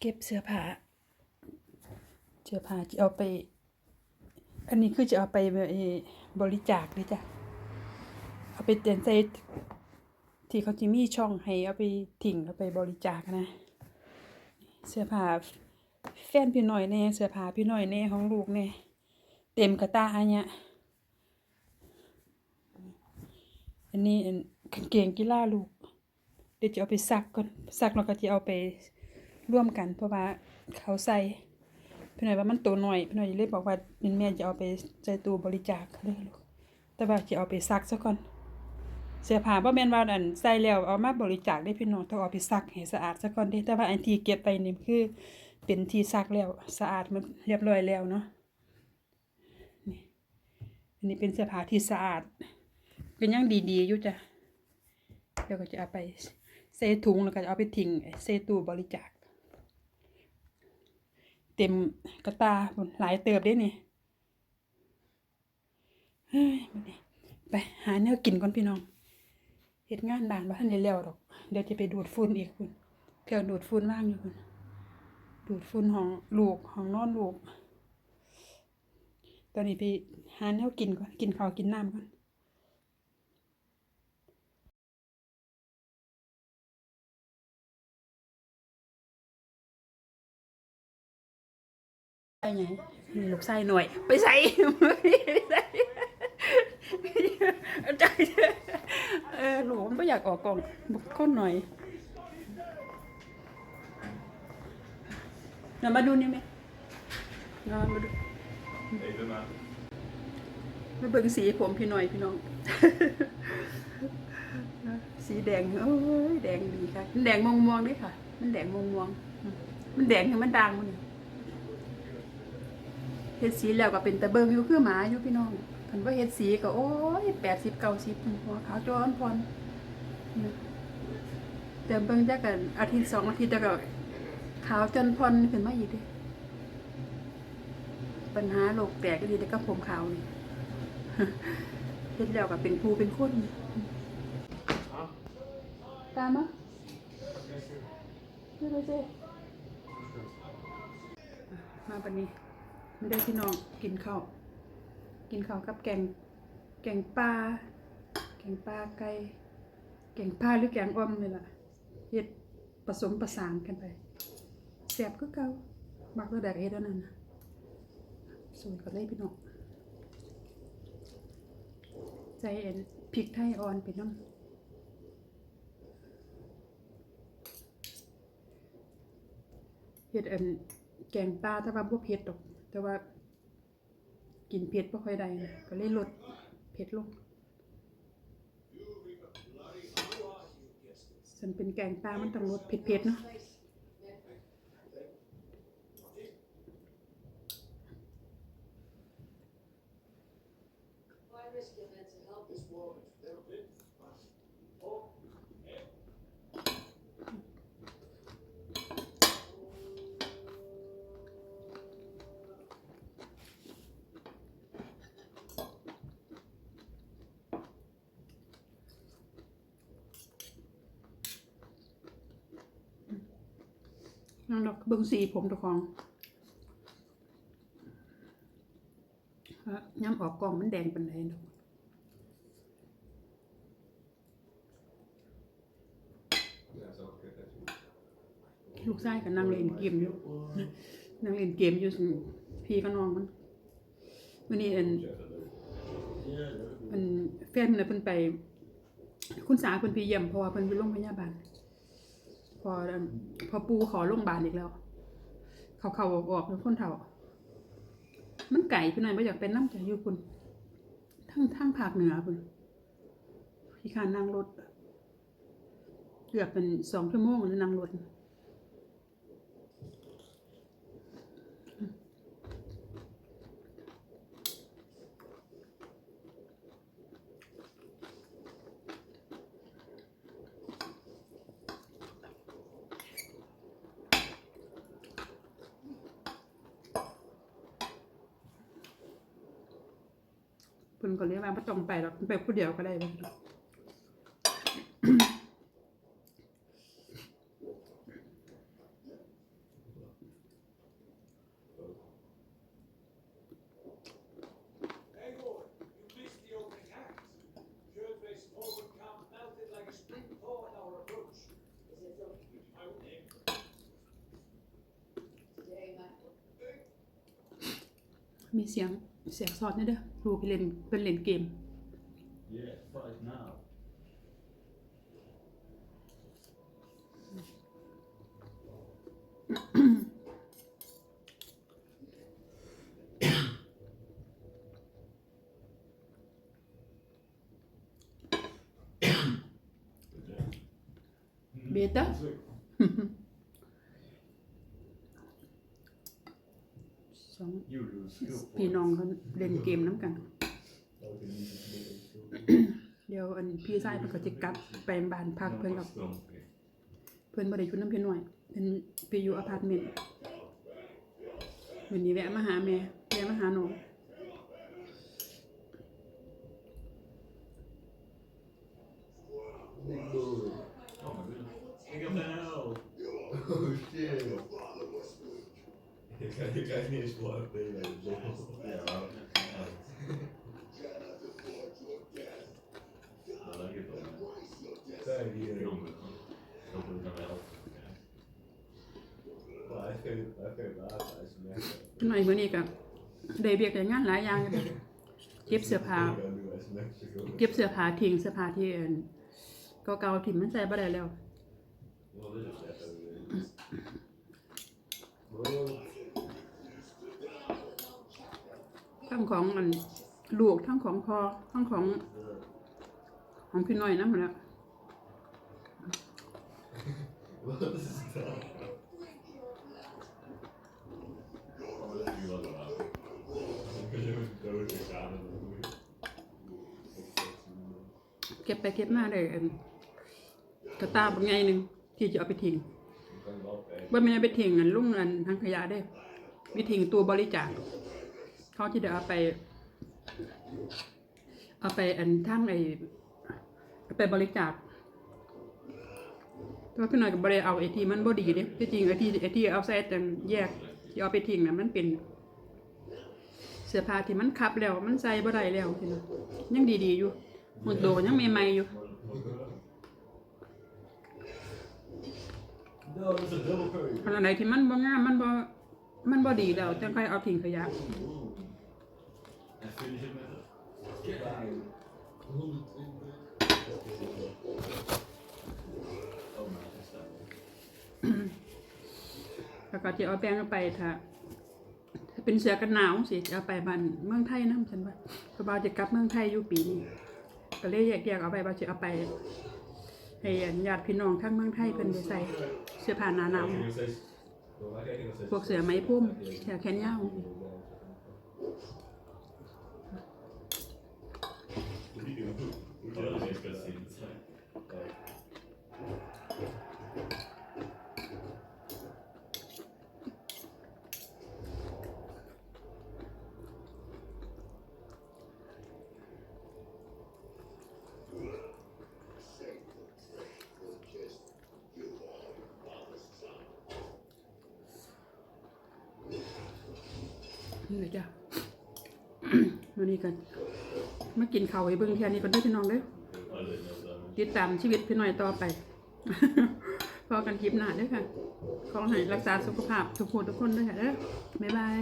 เก็บเสื้อผ้าเสื้อผ้าจะเอาไป อันนี้คือจะเอาไปบริจาคเลยจ้ะ เอาไปเตียนใส่ที่เขาจะมีช่องให้เอาไปทิ้งเอาไปบริจาคนะ เสื้อผ้าแฟนพี่หน่อยแน่เสื้อผ้าพี่หน่อยแน่ของลูกแน่เต็มกระตาอันเนี้ยอันนี้กางเกงกีฬาลูกเดี๋ยวจะเอาไปซักก่อนซักแล้วก็จะเอาไป ร่วมกันเพราะว่าเขาใส่พี่หน่อยว่ามันตัวหน่อยพี่หน่อยเลยบอกว่าแม่จะเอาไปใส่ตู้บริจาคเลยลูกแต่ว่าจะเอาไปซักซะก่อนเสื้อผ้าบ่แม่นว่าอันใส่แล้วเอามาบริจาคได้พี่น้องต้องเอาไปซักให้สะอาดซะก่อนเด้แต่ว่าอันที่เก็บไปนี่คือ เป็นที่ซักแล้วสะอาดมันเรียบร้อยแล้วเนาะนี่อันนี้เป็นเสื้อผ้าที่สะอาดเป็นยังดีๆอยู่จ้ะเดี๋ยวก็จะเอาไปใส่ถุงแล้วก็จะเอาไปทิ้งใส่ตู้บริจาค เต็มกระตาหลายเติบเด้นี่ยไปหาแนวกินก่อนพี่น้องเฮ็ดงานบานบ่ทันได้แล้วดอก เดี๋ยวจะไปดูดฝุ่นอีกคุณเครื่องดูดฝุ่นว่างอยู่คุณดูดฝุ่นของลูกของนอนลูก ตอนนี้ไปหาแนวกินก่อนกินข้าวกินน้ำก่อน ไปไหนมีลูกไส้หน่อยไปใส่ไปใส่ใจเออหลูมันไม่อยากออกกล่องบุกก้นหน่อยเรามาดูนี่ไหมเรามาดูมาเบิ่งสีผมพี่หน่อยพี่น้อง สีแดงโอ้ยแดงดีค่ะมันแดงมองมองๆด้วยค่ะ มันแดงมองมองๆมันแดงให้มันดังมัน เฮ็ดสีแล้วก็เป็นตะเบิงอยู่คือหมาอยู่พี่น้องคันว่าเฮ็ดสีก็โอ้ยแปดสิบเก้าสิบหัวขาวจอนพรนี่แต่เบิ่งจักกันอาทิตย์สองอาทิตย์แล้วก็ขาวจนพรขึ้นมาอีกเด้ปัญหาโรคแตกก็ดีแต่ก็ผมขาวนี่เฮ็ดแล้วก็เป็นภูเป็นคนตามมาดูดูสิมาปันนี้ ไม่ได้พี่น้องกินข้าวกินข้าวกับแกงแกงปลาแกงปลาไก่แกงปลาหรือแกงอ่อมนี่แหละเฮ็ดผสมประสานกันไปแซ่บคือเก่ามักตัวแดกเฮ็ดอันนั้นนะสวยก็เลยพี่น้องใส่เอ็นพริกไทยอ่อนไปน้ำเฮ็ดอันแกงปลาแต่ว่าบ่เผ็ดดอก แต่ว่า กินเผ็ดบ่ค่อยได้นะก็เลยลดเผ็ดลงฉันเป็นแกงปลามันต้องลดเผ็ดๆเนาะ นั่นดอกเบิ่งสีผมตะของย้ำออกกล่องมันแดงเป็นไรดอกลูกชายก็นั่งเล่นเกมอยู่นั่งเล่นเกมอยู่พี่ก็น้องมันวันนี้อันอันแฟนมันน่ะเพิ่นไป คุณสาเพิ่นไปเยี่ยมเพราะว่าเพิ่นไปโรงพยาบาล ออันพอปูขอโรงพยาบาลอีกแล้ว เขาเขาบอกออกเป็นคนเฒ่า มันไก่พี่น้อยไม่อยากเป็นน้ำใจอยู่คุณทั้งทั้งภาคเหนือคุณพี่คานนั่งรถเกือบเป็นสองชั่วโมงแล้วนั่งรถ เพิ่นก็เรียกว่าบ่ต้องไปหรอกไปผู้เดียวก็ได้บ่มีเสียงเสียงซอสเนี่ยเด้อ ลูกเล่นเป็นเล่นเกม Yeah, five now. Beta? สอง You lose skill พี่น้องเขาเล่นเกมน้ำกัน Oh, the music is skill. เดี๋ยวอันพี่ชายเพิ่นก็สิกลับไปบ้านพักเพิ่นกับ Strong. เพิ่นบ่ได้อยู่นำพี่น้อยเพิ่นไปอยู่อพาร์ตเมนต์วันนี้แวะมาหาแม่แวะมาหาน้อง Oh my goodness. Pick up the hell. Oh shit. You kan, you kan niet zwart spelen. Ja. Ja, dat geht doch. Kijk hier. Jongen. Dat moet dan wel. Maar hij geeft, hij geeft water, hij is weg. พี่น้อยมื้อนี้ก็ได้เวียกได้งานหลายอย่างอยู่เด้อเก็บเสื้อผ้า Ik ga nu eens Mexico. เก็บเสื้อผ้าทิ้งเสื้อผ้าที่อันเก่าๆที่มันใส่บ่ได้แล้ว Wat is het? Bro. ทั้งของอันลูกทั้งของพอทั้งของของพี่น้อยนำหมดแล้วเก็บไปเก็บมาได้กระตาบางไงหนึ่งที่จะเอาไปทิ้งว่าไม่ได้ไปทิ้งอันลุ่งอันทางขยะได้ไปทิ้งตัวบริจาค เขาที่จะเอาไป เอาไปอันทั้งไอไปบริจาคแต่ว่าพี่หน่อยกับบริเอาไอทีมันบดีเด้ที่จริงไอทีไอทีเอาใส่แต่แยกที่เอาไปทิ้งน่ะมันเป็นเสื้อผ้าที่มันคับแล้ว มันใส่บ่ได้แล้วทีนะยังดีๆอยู่หมดโดยังใหม่ๆอยู่อันไหนที่มันบ่งามมันบ่มันบ่ดีแล้วจังค่อยเอาทิ้งขยะ แล้วก็จะเอาแป้งเอาไปถ้าถ้าเป็นเสือกันหนาวสิจะเอาไปบ้านเมืองไทยนํฉันว่าเพราะว่าจะกลับเมืองไทยอยู่ปีนี้ก็เลยแยกๆเอาไปว่าจะเอาไปให้ญาติพี่น้องทั้งเมืองไทยเพิ่นได้ใส่เสื้อผ้าหนาหนาวพวกเสือไหมพรมเสือแขนยาว Ja, dat is best zien. Kijk. นี่เลยจ้ะวันนี้กัน มากินเขาวให้เบิ่งเที่ยนี้ก่คนด้อพี่น้องเด้อติดตามชีวิตพี่หน่อยต่อไป พอกันคลิปหน้าเด้วยค่ะ ขอให้รักษาสุขภาพทุกคนทุกคนด้วยค่ะเด้อบ๊ายบาย